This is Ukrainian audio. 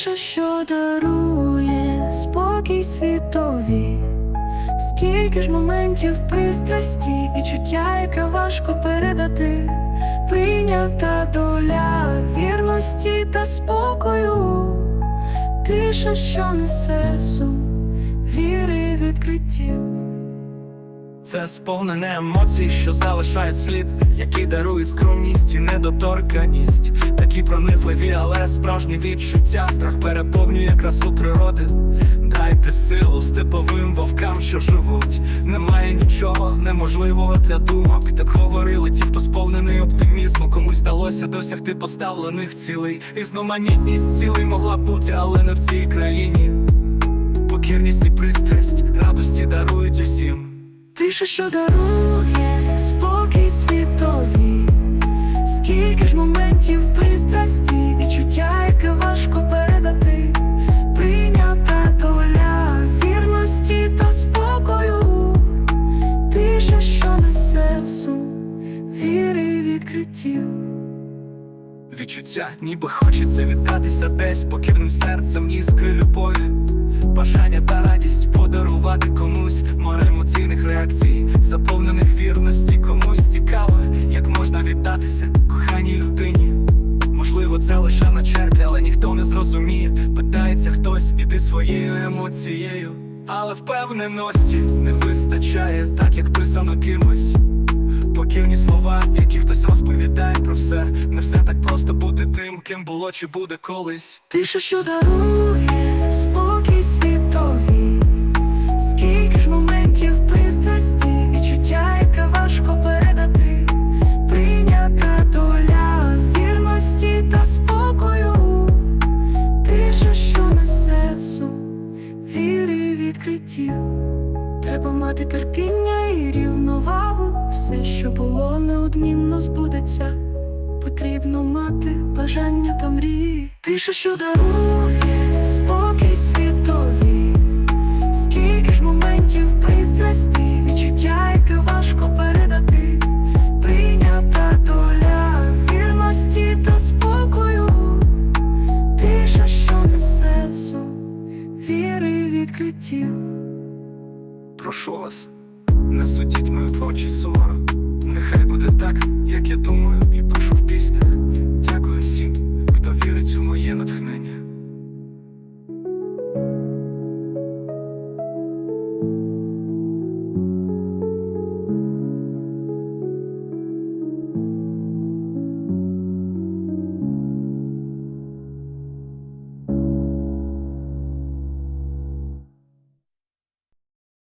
Тиша, що дарує спокій світові, скільки ж моментів пристрасті, відчуття, яке важко передати, прийнята доля вірності та спокою, тиша, що несе сум, віри відкриттів. Це сповнене емоцій, що залишають слід, які дарують скромність і недоторканість. Такі пронизливі, але справжні відчуття. Страх переповнює красу природи. Дайте силу степовим вовкам, що живуть. Немає нічого неможливого для думок. Так говорили ті, хто сповнений оптимізму. Комусь вдалося досягти поставлених цілей. Різноманітність цілей могла бути, але не в цій країні. Покірність і пристрасть радості дарують усім. Тиша, що дарує відкриттів. Відчуття, ніби хочеться віддатися десь покірним серцем іскри любові. Бажання та радість подарувати комусь море емоційних реакцій, заповнених вірності, комусь цікаво, як можна віддатися коханій людині. Можливо, це лише на черпі, але ніхто не зрозуміє. Питається хтось, іди своєю емоцією. Але впевненості не вистачає, так як писано кимось. Покірні слова, які бути ким було чи буде колись. Тиша, що дарує спокій світові, скільки ж моментів пристрасті, відчуття, яке важко передати, прийнята доля вірності та спокою, тиша, що несе сум, віри і відкриттів. Треба мати терпіння і рівновагу, все, що було неодмінно збудеться. Потрібно мати бажання та мрії. Тиша, що дарує спокій світові, скільки ж моментів пристрасті, відчуття, яке важко передати, прийнята доля вірності та спокою, тиша, що несе сум, віри відкриттів. Прошу вас, не судіть мою творчі суворо. Нехай буде так, як я думаю,